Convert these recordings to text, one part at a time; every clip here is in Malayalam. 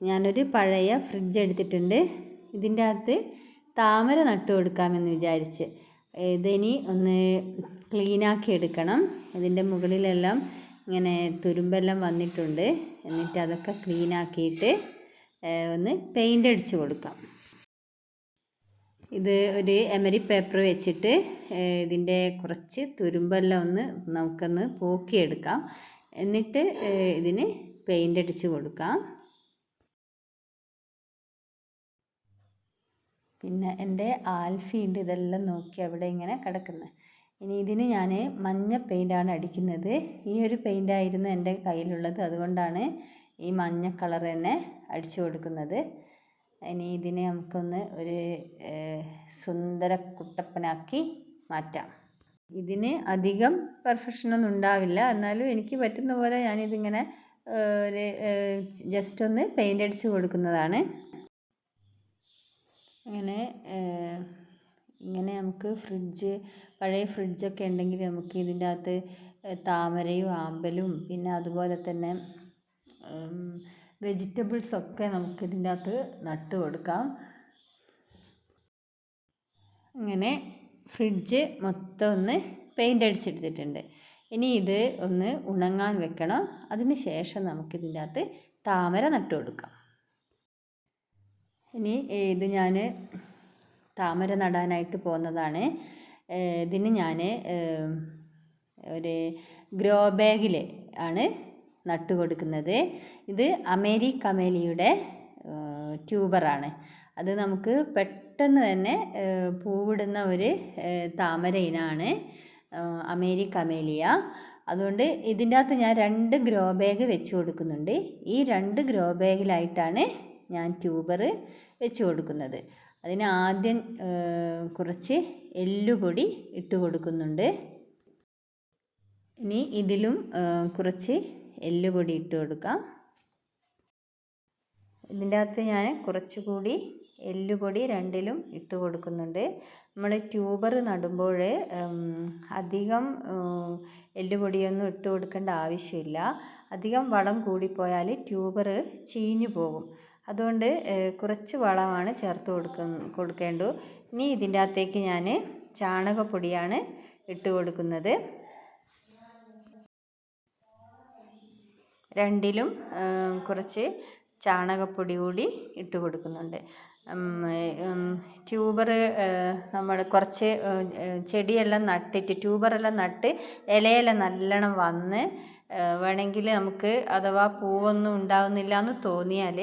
ഞാനൊരു പഴയ ഫ്രിഡ്ജ് എടുത്തിട്ടുണ്ട്. ഇതിന്റെ അകത്ത് താമര നട്ടു കൊടുക്കാമെന്ന് വിചാരിച്ച്. ഇതിനി ഒന്ന് ക്ലീനാക്കി എടുക്കണം. ഇതിന്റെ മുകളിലെല്ലാം ഇങ്ങനെ തുരുമ്പെല്ലാം വന്നിട്ടുണ്ട്. എന്നിട്ട് അതൊക്കെ ക്ലീനാക്കിയിട്ട് ഒന്ന് പെയിന്റ് അടിച്ച് കൊടുക്കാം. ഇത് ഒരു എമരി പേപ്പർ വെച്ചിട്ട് ഇതിന്റെ കുറച്ച് തുരുമ്പെല്ലാം ഒന്ന് നമുക്കൊന്ന് പോക്കിയെടുക്കാം. എന്നിട്ട് ഇതിന് പെയിന്റ് അടിച്ച് കൊടുക്കാം. പിന്നെ എന്റെ ആൽഫിയുണ്ട് ഇതെല്ലാം നോക്കി അവിടെ ഇങ്ങനെ കിടക്കുന്നത് ഇനി ഇതിന് ഞാൻ മഞ്ഞ പെയിന്റാണ് അടിക്കുന്നത്. ഈ ഒരു പെയിന്റായിരുന്നു എന്റെ കയ്യിലുള്ളത്. അതുകൊണ്ടാണ് ഈ മഞ്ഞ കളർ തന്നെ അടിച്ചു കൊടുക്കുന്നത്. ഇനി ഇതിനെ നമുക്കൊന്ന് ഒരു സുന്ദര കുട്ടപ്പനാക്കി മാറ്റാം. ഇതിന് അധികം പെർഫെക്ഷനൊന്നും ഉണ്ടാവില്ല. എന്നാലും എനിക്ക് പറ്റുന്ന പോലെ ഞാനിതിങ്ങനെ ഒരു ജസ്റ്റ് ഒന്ന് പെയിന്റ് അടിച്ച് കൊടുക്കുന്നതാണ്. അങ്ങനെ ഇങ്ങനെ നമുക്ക് ഫ്രിഡ്ജ് പഴയ ഫ്രിഡ്ജൊക്കെ ഉണ്ടെങ്കിൽ നമുക്ക് ഇതിന്റെ അകത്ത് താമരയും ആമ്പലും പിന്നെ അതുപോലെ തന്നെ വെജിറ്റബിൾസൊക്കെ നമുക്ക് ഇതിന്റെ അകത്ത് നട്ട് കൊടുക്കാം. അങ്ങനെ ഫ്രിഡ്ജ് മൊത്തം ഒന്ന് പെയിന്റ് അടിച്ചെടുത്തിട്ടുണ്ട്. ഇനി ഇത് ഒന്ന് ഉണങ്ങാൻ വെക്കണം. അതിന് ശേഷം നമുക്കിതിന്റെ അകത്ത് താമര നട്ട് കൊടുക്കാം. ഇനി ഇത് ഞാൻ താമര നടാനായിട്ട് പോകുന്നതാണ്. ഇതിന് ഞാൻ ഒരു ഗ്രോ ബാഗിൽ ആണ് നട്ടു കൊടുക്കുന്നത്. ഇത് അമേരി കമേലിയുടെ ട്യൂബറാണ്. അത് നമുക്ക് പെട്ടെന്ന് തന്നെ പൂവിടുന്ന ഒരു താമര ഇനമാണ് അമേരി കമേലിയ. അതുകൊണ്ട് ഇതിന്റെ അകത്ത് ഞാൻ രണ്ട് ഗ്രോ ബാഗ് വെച്ച് കൊടുക്കുന്നുണ്ട്. ഈ രണ്ട് ഗ്രോ ബാഗിലായിട്ടാണ് ഞാൻ ട്യൂബർ വെച്ച് കൊടുക്കുന്നത്. അതിന് ആദ്യം കുറച്ച് എല്ലുപൊടി ഇട്ട് കൊടുക്കുന്നുണ്ട്. ഇനി ഇതിലും കുറച്ച് എല്ലുപൊടി ഇട്ട് കൊടുക്കാം. ഇതിന്റെ അകത്ത് ഞാൻ കുറച്ചുകൂടി എല്ലുപൊടി രണ്ടിലും ഇട്ട് കൊടുക്കുന്നുണ്ട്. നമ്മൾ ട്യൂബർ നടുമ്പോൾ അധികം എല്ലുപൊടിയൊന്നും ഇട്ട് കൊടുക്കേണ്ട ആവശ്യമില്ല. അധികം വളം കൂടിപ്പോയാൽ ട്യൂബർ ചീഞ്ഞു പോകും. അതുകൊണ്ട് കുറച്ച് വളമാണ് ചേർത്ത് കൊടുക്ക കൊടുക്കേണ്ടു. ഇനി ഇതിന്റെ അകത്തേക്ക് ഞാൻ ചാണകപ്പൊടിയാണ് ഇട്ട് കൊടുക്കുന്നത്. രണ്ടിലും കുറച്ച് ചാണകപ്പൊടി കൂടി ഇട്ട് കൊടുക്കുന്നുണ്ട്. ട്യൂബർ നമ്മൾ കുറച്ച് ചെടിയെല്ലാം നട്ടിട്ട് ട്യൂബറെല്ലാം നട്ട് ഇലയെല്ലാം നല്ലോണം വന്ന് വേണമെങ്കിൽ നമുക്ക് അഥവാ പൂവൊന്നും ഉണ്ടാകുന്നില്ല എന്ന് തോന്നിയാൽ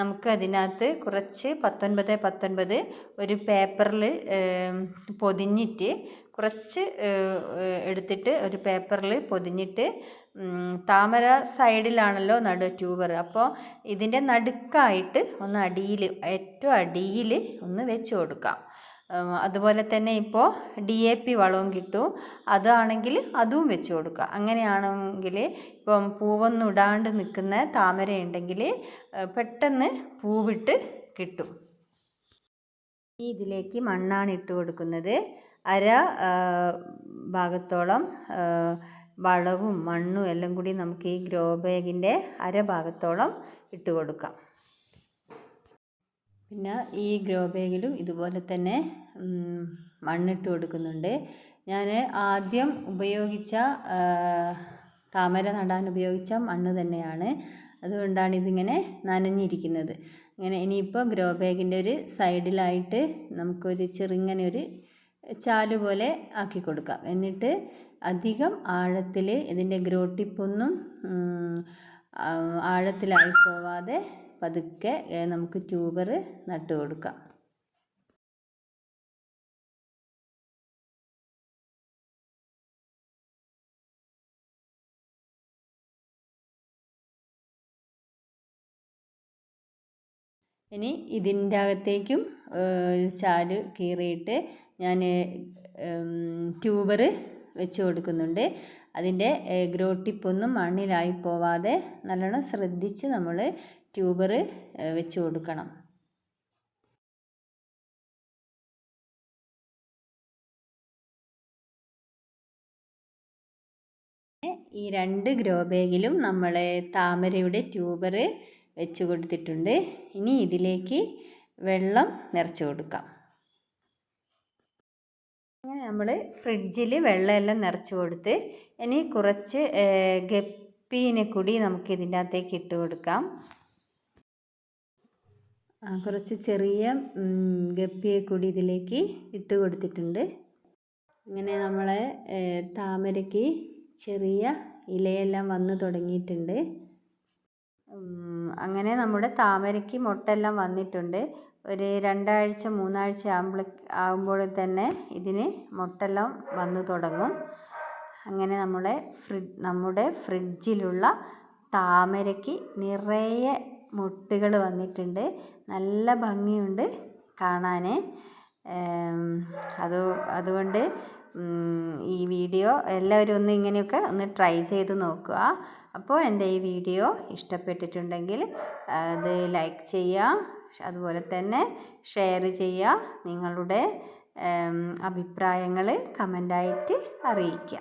നമുക്ക് അതിനകത്ത് കുറച്ച് പത്തൊൻപത് പത്തൊൻപത് ഒരു പേപ്പറിൽ പൊതിഞ്ഞിട്ട് കുറച്ച് എടുത്തിട്ട് ഒരു പേപ്പറിൽ പൊതിഞ്ഞിട്ട് താമര സൈഡിലാണല്ലോ നടു ട്യൂബർ. അപ്പോൾ ഇതിന്റെ നടുക്കായിട്ട് ഒന്ന് അടിയിൽ ഏറ്റവും അടിയിൽ ഒന്ന് വെച്ച് കൊടുക്കാം. അതുപോലെ തന്നെ ഇപ്പോൾ ഡി എ പി വളവും കിട്ടും. അതാണെങ്കിൽ അതും വെച്ച് കൊടുക്കുക. അങ്ങനെയാണെങ്കിൽ ഇപ്പം പൂവൊന്നും ഇടാണ്ട് നിൽക്കുന്ന താമര ഉണ്ടെങ്കിൽ പെട്ടെന്ന് പൂവിട്ട് കിട്ടും. ഈ ഇതിലേക്ക് മണ്ണാണ് ഇട്ട് കൊടുക്കുന്നത്. അര ഭാഗത്തോളം വളവും മണ്ണും എല്ലാം കൂടി നമുക്ക് ഈ ഗ്രോ ബാഗിന്റെ അര ഭാഗത്തോളം ഇട്ട് കൊടുക്കാം. പിന്നെ ഈ ഗ്രോ ബാഗിലും ഇതുപോലെ തന്നെ മണ്ണിട്ട് കൊടുക്കുന്നുണ്ട്. ഞാൻ ആദ്യം ഉപയോഗിച്ച താമര നടാൻ ഉപയോഗിച്ച മണ്ണ് തന്നെയാണ്. അതുകൊണ്ടാണ് ഇതിങ്ങനെ നനഞ്ഞിരിക്കുന്നത്. ഇങ്ങനെ ഇനിയിപ്പോൾ ഗ്രോ ബാഗിന്റെ ഒരു സൈഡിലായിട്ട് നമുക്കൊരു ചെറുങ്ങനെ ഒരു ചാൽ പോലെ ആക്കി കൊടുക്കാം. എന്നിട്ട് അധികം ആഴത്തിൽ ഇതിന്റെ ഗ്രോ ടിപ്പൊന്നും ആഴത്തിലായി പോവാതെ പതുക്കെ നമുക്ക് ട്യൂബർ നട്ട് കൊടുക്കാം. ഇനി ഇതിന്റെ അകത്തേക്കും ചാൽ കീറിയിട്ട് ഞാൻ ട്യൂബർ വെച്ച് കൊടുക്കുന്നുണ്ട്. അതിന്റെ ഗ്രോ ടിപ്പൊന്നും മണ്ണിലായി പോവാതെ നല്ലോണം ശ്രദ്ധിച്ച് നമ്മൾ ട്യൂബർ വെച്ച് കൊടുക്കണം. ഈ രണ്ട് ഗ്രോ ബാഗിലും നമ്മൾ താമരയുടെ ട്യൂബർ വെച്ച് കൊടുത്തിട്ടുണ്ട്. ഇനി ഇതിലേക്ക് വെള്ളം നിറച്ച് കൊടുക്കാം. അങ്ങനെ നമ്മൾ ഫ്രിഡ്ജിൽ വെള്ളമെല്ലാം നിറച്ച് കൊടുത്ത് ഇനി കുറച്ച് ഗപ്പീനെ കൂടി നമുക്ക് ഇതിന്റെ അകത്തേക്ക് ഇട്ട് കൊടുക്കാം. കുറച്ച് ചെറിയ ഗപ്പിയെ കൂടി ഇതിലേക്ക് ഇട്ട് കൊടുത്തിട്ടുണ്ട്. ഇങ്ങനെ നമ്മളെ താമരയ്ക്ക് ചെറിയ ഇലയെല്ലാം വന്ന് തുടങ്ങിയിട്ടുണ്ട്. അങ്ങനെ നമ്മുടെ താമരയ്ക്ക് മുട്ടെല്ലാം വന്നിട്ടുണ്ട്. ഒരു രണ്ടാഴ്ച മൂന്നാഴ്ച ആകുമ്പോൾ ആകുമ്പോൾ തന്നെ ഇതിന് മുട്ടെല്ലാം വന്നു തുടങ്ങും. അങ്ങനെ നമ്മളെ നമ്മുടെ ഫ്രിഡ്ജിലുള്ള താമരയ്ക്ക് നിറയെ മുട്ടുകൾ വന്നിട്ടുണ്ട്. നല്ല ഭംഗിയുണ്ട് കാണാൻ അത് അതുകൊണ്ട് ഈ വീഡിയോ എല്ലാവരും ഒന്ന് ഇങ്ങനെയൊക്കെ ഒന്ന് ട്രൈ ചെയ്ത് നോക്കുക. അപ്പോൾ എന്റെ ഈ വീഡിയോ ഇഷ്ടപ്പെട്ടിട്ടുണ്ടെങ്കിൽ അത് ലൈക്ക് ചെയ്യുക അതുപോലെ തന്നെ ഷെയർ ചെയ്യുക നിങ്ങളുടെ അഭിപ്രായങ്ങൾ കമന്റായിട്ട് അറിയിക്കുക.